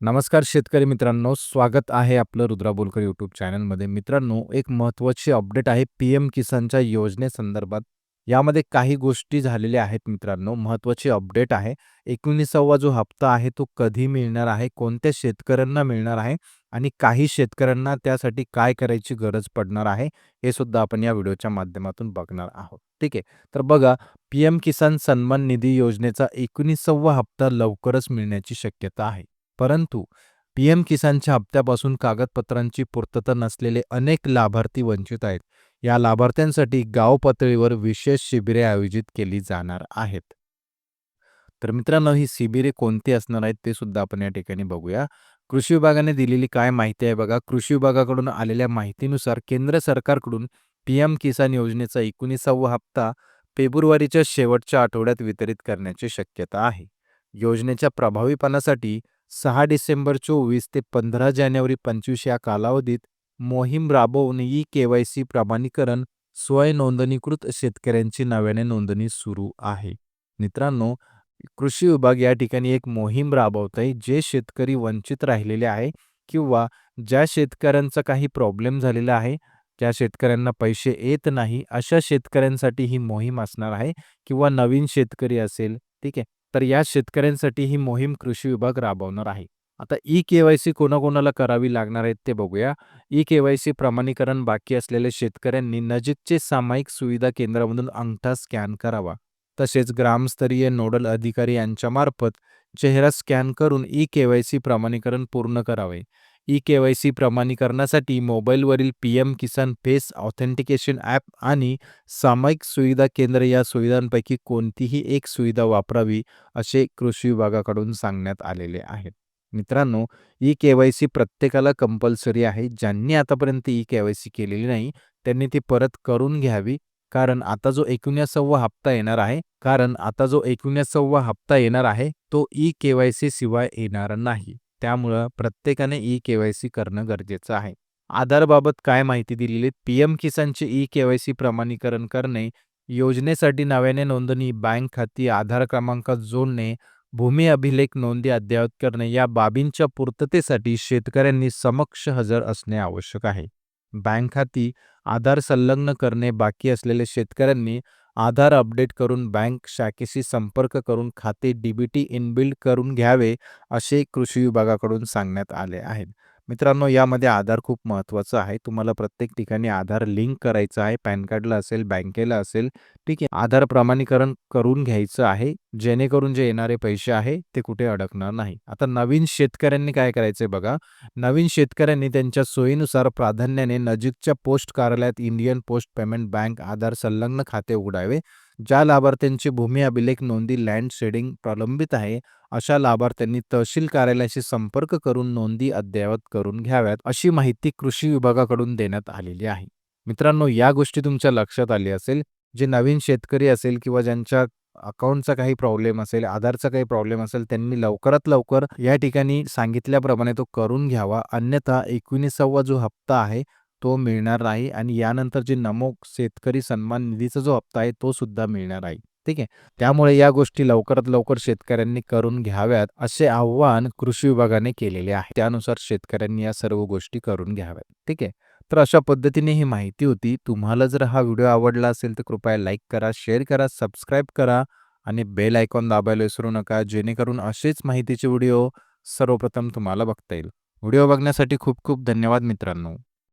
नमस्कार शेतकरी मित्रांनो, स्वागत आहे आपलं रुद्रा बोलकर यूट्यूब चॅनलमध्ये. मित्रांनो, एक महत्त्वाची अपडेट आहे पी-एम किसानच्या योजनेसंदर्भात. यामध्ये काही गोष्टी झालेल्या आहेत मित्रांनो, महत्त्वाची अपडेट आहे. 19वा जो हप्ता आहे तो कधी मिळणार आहे, कोणत्या शेतकऱ्यांना मिळणार आहे आणि काही शेतकऱ्यांना त्यासाठी काय करायची गरज पडणार आहे, हे सुद्धा आपण या व्हिडिओच्या माध्यमातून बघणार आहोत. ठीक आहे. तर बघा, पी-एम किसान सन्मान निधी योजनेचा 19वा हप्ता लवकरच मिळण्याची शक्यता आहे. परंतु पीएम किसानच्या हप्त्यापासून कागदपत्रांची पूर्तता नसलेले अनेक लाभार्थी वंचित आहेत. या लाभार्थ्यांसाठी गाव पातळीवर विशेष शिबिरे आयोजित केली जाणार आहेत. तर मित्रांनो, ही शिबिरे कोणती असणार आहेत ते सुद्धा आपण या ठिकाणी बघूया. कृषी विभागाने दिलेली काय माहिती आहे बघा. कृषी विभागाकडून आलेल्या माहितीनुसार केंद्र सरकारकडून पीएम किसान योजनेचा 19वा हप्ता फेब्रुवारीच्या शेवटच्या आठवड्यात वितरित करण्याची शक्यता आहे. योजनेच्या प्रभावीपणासाठी सहा डिसेंबर 24 ते 15 जानेवारी 25 या कालावधीत मोहीम राबवून ई-केवायसी प्रमाणीकरण स्वयंनोंदणीकृत शेतकऱ्यांची नव्याने नोंदणी सुरू आहे. मित्रांनो, कृषी विभाग या ठिकाणी एक मोहीम राबवत आहे. जे शेतकरी वंचित राहिलेले आहे किंवा ज्या शेतकऱ्यांचा काही प्रॉब्लेम झालेला आहे, ज्या शेतकऱ्यांना पैसे येत नाही, अशा शेतकऱ्यांसाठी ही मोहीम असणार आहे किंवा नवीन शेतकरी असेल, ठीक आहे. तर या शेतकऱ्यांसाठी ही मोहीम कृषी विभाग राबवणार आहे. आता ई-केवायसी कोणाकोणाला करावी लागणार आहेत ते बघूया. ई-केवायसी प्रमाणीकरण बाकी असलेल्या शेतकऱ्यांनी नजीकचे सामायिक सुविधा केंद्रामधून अंगठा स्कॅन करावा. तसेच ग्रामस्तरीय नोडल अधिकारी यांच्यामार्फत चेहरा स्कॅन करून ई-केवायसी प्रमाणीकरण पूर्ण करावे. ई-केवायसी प्रमाणीकरणासाठी मोबाईलवरील PM Kisan face authentication app आणि सामायिक सुविधा केंद्र या सुविधांपैकी कोणतीही एक सुविधा वापरावी, असे कृषी विभागाकडून सांगण्यात आलेले आहे. मित्रांनो, ई-केवायसी प्रत्येकाला कंपल्सरी आहे. ज्यांनी आतापर्यंत ई-केवायसी केलेली नाही, त्यांनी ती परत करून घ्यावी. कारण आता जो 19वा हप्ता येणार आहे कारण आता जो 19वा हप्ता येणार आहे, तो ई-केवायसी शिवाय येणार नाही. त्यामुळं प्रत्येकाने ई-केवायसी करणं गरजेचं आहे. आधारबाबत काय माहिती दिलेली? पी-एम किसानचे ई-केवायसी प्रमाणीकरण करणे, योजनेसाठी नव्याने नोंदणी, बँक खाती, आधार क्रमांक जोडणे, भूमी अभिलेख नोंदी अद्ययावत करणे या बाबींच्या पूर्ततेसाठी शेतकऱ्यांनी समक्ष हजर असणे आवश्यक आहे. बँक खाती, आधार संलग्न करणे बाकी असलेल्या शेतकऱ्यांनी आधार अपडेट करून बँक शाखेशी संपर्क करून खाते डीबीटी इनबिल्ड करून घ्यावे, असे कृषी विभागाकडून सांगण्यात आले आहे. मित्रांनो, यामध्ये आधार खूप महत्त्वाचं आहे. तुम्हाला प्रत्येक ठिकाणी आधार लिंक करायचं आहे. पॅन कार्डला असेल, बँकेला असेल, ठीक आहे. आधार प्रमाणीकरण करून घ्यायचं आहे, जेणेकरून जे येणारे पैसे आहे ते कुठे अडकणार नाही. आता नवीन शेतकऱ्यांनी काय करायचंय बघा. नवीन शेतकऱ्यांनी त्यांच्या सोयीनुसार प्राधान्याने नजीकच्या पोस्ट कार्यालयात Indian post payment bank Aadhaar संलग्न खाते उघडावे. ज्या लाभार्थ्यांची भूमी अभिलेख नोंदी लँड शेडिंग प्रलंबित आहे, अशा लाभार्थ्यांनी तहसील कार्यालयाशी संपर्क करून नोंदी अद्ययावत करून घ्याव्यात, अशी माहिती कृषी विभागाकडून देण्यात आलेली आहे. मित्रांनो, या गोष्टी तुमच्या लक्षात आली असेल. जे नवीन शेतकरी असेल किंवा ज्यांच्या अकाउंटचा काही प्रॉब्लेम असेल, आधारचा काही प्रॉब्लेम असेल, त्यांनी लवकरात लवकर या ठिकाणी सांगितल्याप्रमाणे तो करून घ्यावा. अन्यथा 19वा जो हप्ता आहे, तो मिळणार नाही आणि यानंतर जे नमो शेतकरी सन्मान निधीचा जो हप्ता आहे, तो सुद्धा मिळणार आहे. ठीक आहे. त्यामुळे या गोष्टी लवकरात लवकर शेतकऱ्यांनी करून घ्याव्यात, असे आव्हान कृषी विभागाने केलेले आहे. त्यानुसार शेतकऱ्यांनी या सर्व गोष्टी करून घ्याव्यात. ठीक आहे. तर अशा पद्धतीने ही माहिती होती. तुम्हाला जर हा व्हिडिओ आवडला असेल तर कृपया लाईक करा, शेअर करा, सबस्क्राईब करा आणि बेल आयकॉन दाबायला विसरू नका, जेणेकरून असेच माहितीचे व्हिडिओ सर्वप्रथम तुम्हाला बघता येईल. व्हिडिओ बघण्यासाठी खूप खूप धन्यवाद मित्रांनो.